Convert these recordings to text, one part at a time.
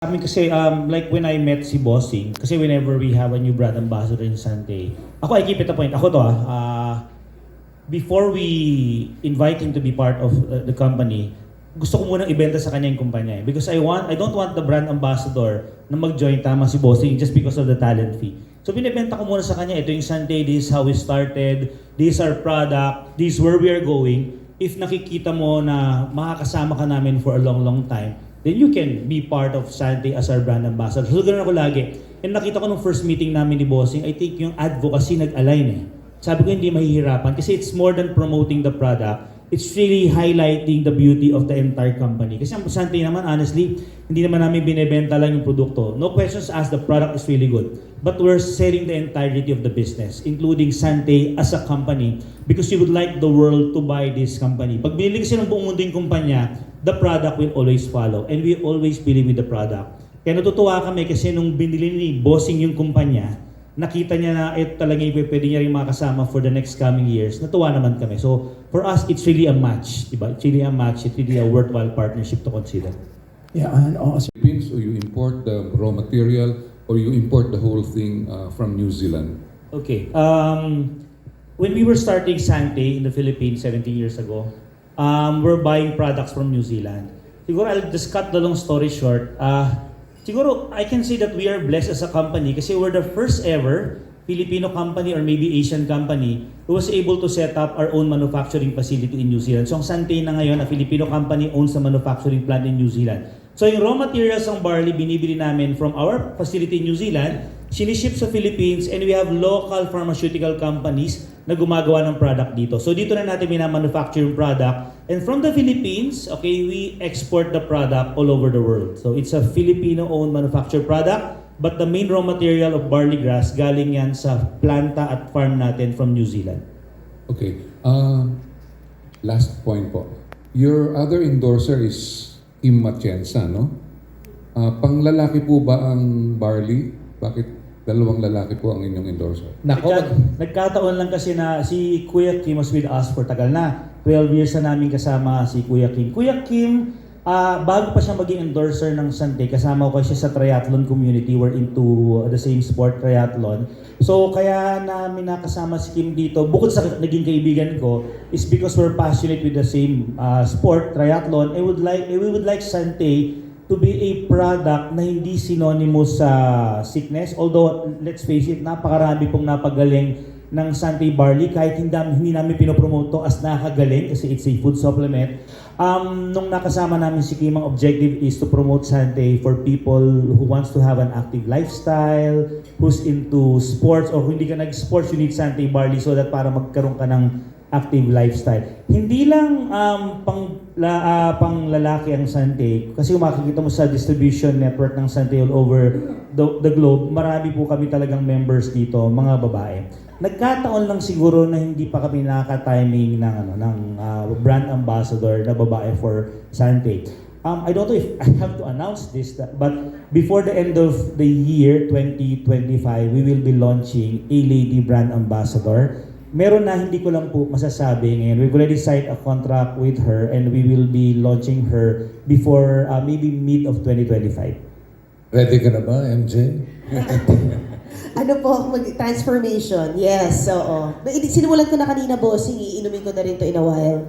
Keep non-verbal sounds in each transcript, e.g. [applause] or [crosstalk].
Kami kasi, um, like when I met si Bossing, kasi whenever we have a new brand ambassador in Sunday, ako, I keep it a point. Ako to ah, uh, before we invite him to be part of uh, the company, gusto ko munang ibenta sa kanya yung kumpanya. eh. Because I want, I don't want the brand ambassador na mag-join tama si Bossing just because of the talent fee. So binibenta ko muna sa kanya, ito yung Sunday, this is how we started, this is our product, this is where we are going. If nakikita mo na makakasama ka namin for a long, long time, then you can be part of Sunday as our brand ambassador. So ganoon ako lagi. And nakita ko nung first meeting namin ni Bossing, I think yung advocacy nag-align eh. Sabi ko hindi mahihirapan kasi it's more than promoting the product. It's really highlighting the beauty of the entire company. Kasi ang Sunday naman, honestly, hindi naman namin binebenta lang yung produkto. No questions asked, the product is really good. But we're selling the entirety of the business, including Sante as a company, because we would like the world to buy this company. Pag binili kasi ng buong mundo yung kumpanya, the product will always follow. And we always believe with the product. Kaya natutuwa kami kasi nung binili ni Bossing yung kumpanya, nakita niya na ito talaga yung pwede niya rin makasama for the next coming years. Natuwa naman kami. So, for us, it's really a match. Diba? It's really a match. It's really a worthwhile partnership to consider. Yeah, and also, Philippines or you import the raw material or you import the whole thing uh, from New Zealand? Okay. Um, when we were starting Sante in the Philippines 17 years ago, um, we're buying products from New Zealand. Siguro I'll just cut the long story short. Uh, siguro I can say that we are blessed as a company kasi we're the first ever Filipino company or maybe Asian company who was able to set up our own manufacturing facility in New Zealand. So ang Sante na ngayon, a Filipino company owns a manufacturing plant in New Zealand. So yung raw materials ng barley, binibili namin from our facility in New Zealand, siniship sa Philippines, and we have local pharmaceutical companies na gumagawa ng product dito. So dito na natin minamanufacture yung product. And from the Philippines, okay, we export the product all over the world. So it's a Filipino-owned manufactured product, but the main raw material of barley grass galing yan sa planta at farm natin from New Zealand. Okay. Uh, last point po. Your other endorser is Kim Matienza, no? Uh, panglalaki po ba ang barley? Bakit dalawang lalaki po ang inyong endorser? nako, Nagka- nagkataon lang kasi na si Kuya Kim was with us for tagal na. 12 years na namin kasama si Kuya Kim. Kuya Kim, ah, bago pa siya maging endorser ng Sante, kasama ko siya sa triathlon community. We're into the same sport, triathlon. So kaya namin nakasama si Kim dito, bukod sa naging kaibigan ko, is because we're passionate with the same ah, sport, triathlon. I would like, we would like Sante to be a product na hindi synonymous sa sickness. Although, let's face it, napakarami pong napagaling ng Sante Barley kahit hindi, hindi namin pinopromote as nakagaling kasi it's a food supplement. Um, nung nakasama namin si Kim, ang objective is to promote Sante for people who wants to have an active lifestyle, who's into sports, or hindi ka nag-sports, you need Sante Barley so that para magkaroon ka ng active lifestyle. Hindi lang um, pang la, ah, pang lalaki ang Sante kasi kung makikita mo sa distribution network ng Sante all over the, the globe, marami po kami talagang members dito, mga babae. Nagkataon lang siguro na hindi pa kami nakaka-timing ng ano ng ah, brand ambassador na babae for Sante. Um, I don't know if I have to announce this, but before the end of the year 2025, we will be launching a lady brand ambassador. Meron na hindi ko lang po masasabi ngayon. We've already signed a contract with her and we will be launching her before uh, maybe mid of 2025. Ready ka na ba, MJ? [laughs] Ano po, mag-transformation. Yes, oo. Sinimulan ko na kanina, bossing. Iinumin ko na rin to in a while.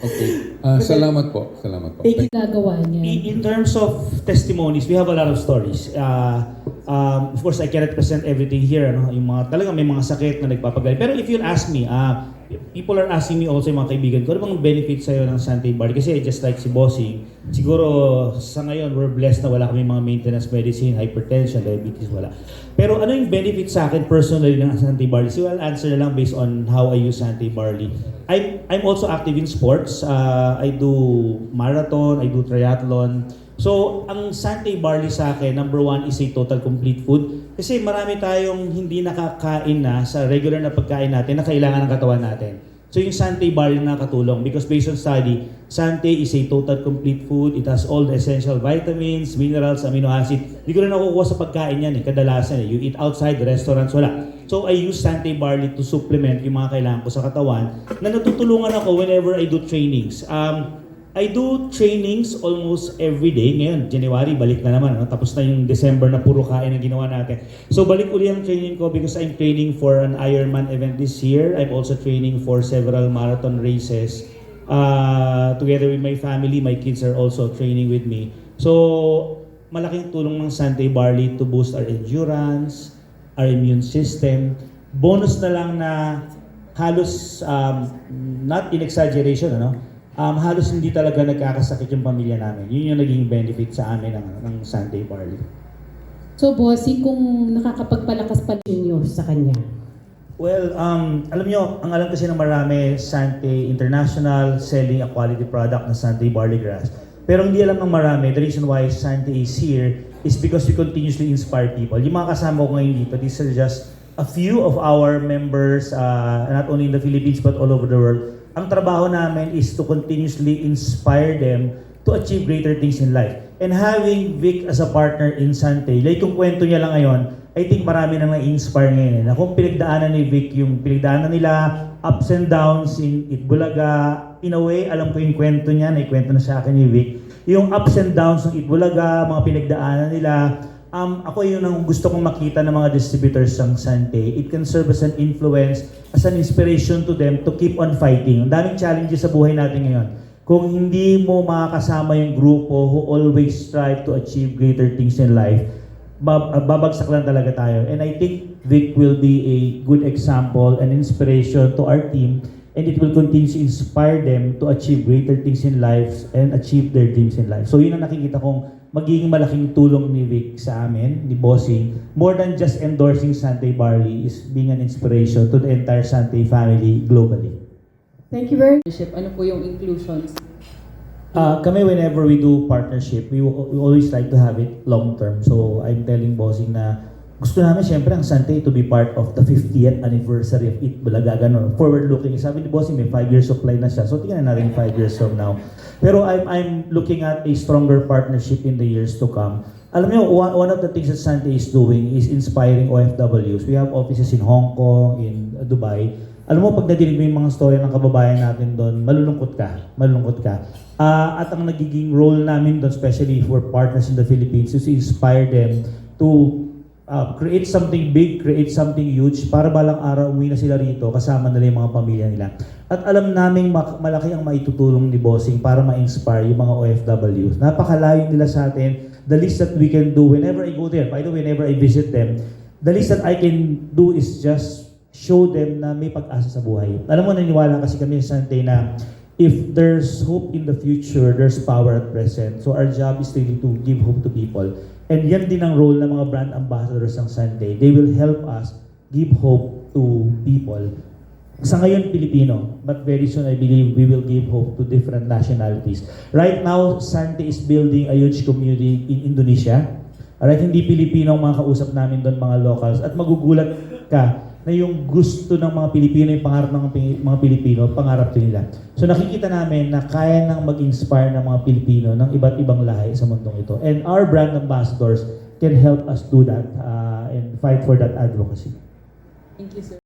Okay. Uh, [laughs] salamat po. Salamat po. Thank you gagawa niya. In, in terms of testimonies, we have a lot of stories. Uh, um, of course, I cannot present everything here. Ano? Yung mga, talagang may mga sakit na nagpapagaling. Pero if you ask me, uh, people are asking me also, yung mga kaibigan ko, ano bang benefit sa'yo ng Sante Bar? Kasi just like si Bossing, siguro sa ngayon, we're blessed na wala kami mga maintenance medicine, hypertension, diabetes, wala. Pero ano yung benefit sa akin personally ng Sante Barley? So I'll answer na lang based on how I use Sante Barley. I'm, I'm also active in sports. Uh, I do marathon, I do triathlon. So, ang Sante Barley sa akin, number one is a total complete food. Kasi marami tayong hindi nakakain na sa regular na pagkain natin na kailangan ng katawan natin. So yung Sante Barley na nakatulong because based on study, Sante is a total complete food. It has all the essential vitamins, minerals, amino acid. Hindi ko na nakukuha sa pagkain yan eh, kadalasan eh. You eat outside, restaurants, wala. So I use Sante Barley to supplement yung mga kailangan ko sa katawan na natutulungan ako whenever I do trainings. Um, I do trainings almost every day. Ngayon, January, balik na naman. Ano? Tapos na yung December na puro kain ang ginawa natin. So, balik uli ang training ko because I'm training for an Ironman event this year. I'm also training for several marathon races. Uh, together with my family, my kids are also training with me. So, malaking tulong ng Sunday Barley to boost our endurance, our immune system. Bonus na lang na halos, um, not in exaggeration, ano? Um, halos hindi talaga nagkakasakit yung pamilya namin. Yun yung naging benefit sa amin ng, ng Sunday Barley. So, bossing, kung nakakapagpalakas pa ninyo sa kanya. Well, um, alam nyo, ang alam kasi ng marami, Sante International selling a quality product na Sante Barley Grass. Pero hindi alam ng marami, the reason why Sante is here is because we continuously inspire people. Yung mga kasama ko ngayon dito, these are just a few of our members, uh, not only in the Philippines but all over the world. Ang trabaho namin is to continuously inspire them to achieve greater things in life. And having Vic as a partner in Sante, like yung kwento niya lang ngayon, I think marami nang na-inspire ngayon. Eh, na kung pinagdaanan ni Vic, yung pinagdaanan nila, ups and downs in Itbulaga, in a way, alam ko yung kwento niya, na kwento na sa akin ni Vic. Yung ups and downs ng Itbulaga, mga pinagdaanan nila, um, ako yun ang gusto kong makita ng mga distributors ng Sante. It can serve as an influence, as an inspiration to them to keep on fighting. Ang daming challenges sa buhay natin ngayon. Kung hindi mo makakasama yung grupo who always strive to achieve greater things in life, uh, babagsak lang talaga tayo. And I think Vic will be a good example and inspiration to our team and it will continue to inspire them to achieve greater things in life and achieve their dreams in life. So yun ang nakikita kong magiging malaking tulong ni Vic sa amin, ni Bossing. More than just endorsing Sante Barley is being an inspiration to the entire Sante family globally. Thank you very much. Ano po yung inclusions? Uh, kami, whenever we do partnership, we, we always like to have it long term. So, I'm telling Bossing na gusto namin siyempre ang Sante to be part of the 50th anniversary of Eat Bulaga. Ganun. Forward looking. Sabi ni Bossing, may 5 years supply na siya. So, tingnan natin 5 years from now. Pero I'm, I'm looking at a stronger partnership in the years to come. Alam niyo, one, one of the things that Sante is doing is inspiring OFWs. We have offices in Hong Kong, in Dubai. Alam mo, pag nadinig mo yung mga story ng kababayan natin doon, malulungkot ka. Malulungkot ka. Ah, at ang nagiging role namin doon, especially for partners in the Philippines, is to inspire them to uh, create something big, create something huge, para balang araw umuwi na sila rito, kasama nila yung mga pamilya nila. At alam naming malaki ang maitutulong ni Bossing para ma-inspire yung mga OFWs. Napakalayo nila sa atin. The least that we can do whenever I go there, by the way, whenever I visit them, the least that I can do is just show them na may pag-asa sa buhay. Alam mo, naniwala kasi kami sa Sante na if there's hope in the future, there's power at present. So our job is really to give hope to people. And yan din ang role ng mga brand ambassadors ng Sunday. They will help us give hope to people. Sa ngayon, Pilipino. But very soon, I believe we will give hope to different nationalities. Right now, Sante is building a huge community in Indonesia. Alright, hindi Pilipino ang mga kausap namin doon, mga locals. At magugulat ka na yung gusto ng mga Pilipino, yung pangarap ng mga Pilipino, pangarap din nila. So nakikita namin na kaya nang mag-inspire ng mga Pilipino ng iba't ibang lahi sa mundong ito. And our brand ambassadors can help us do that uh, and fight for that advocacy. Thank you, sir.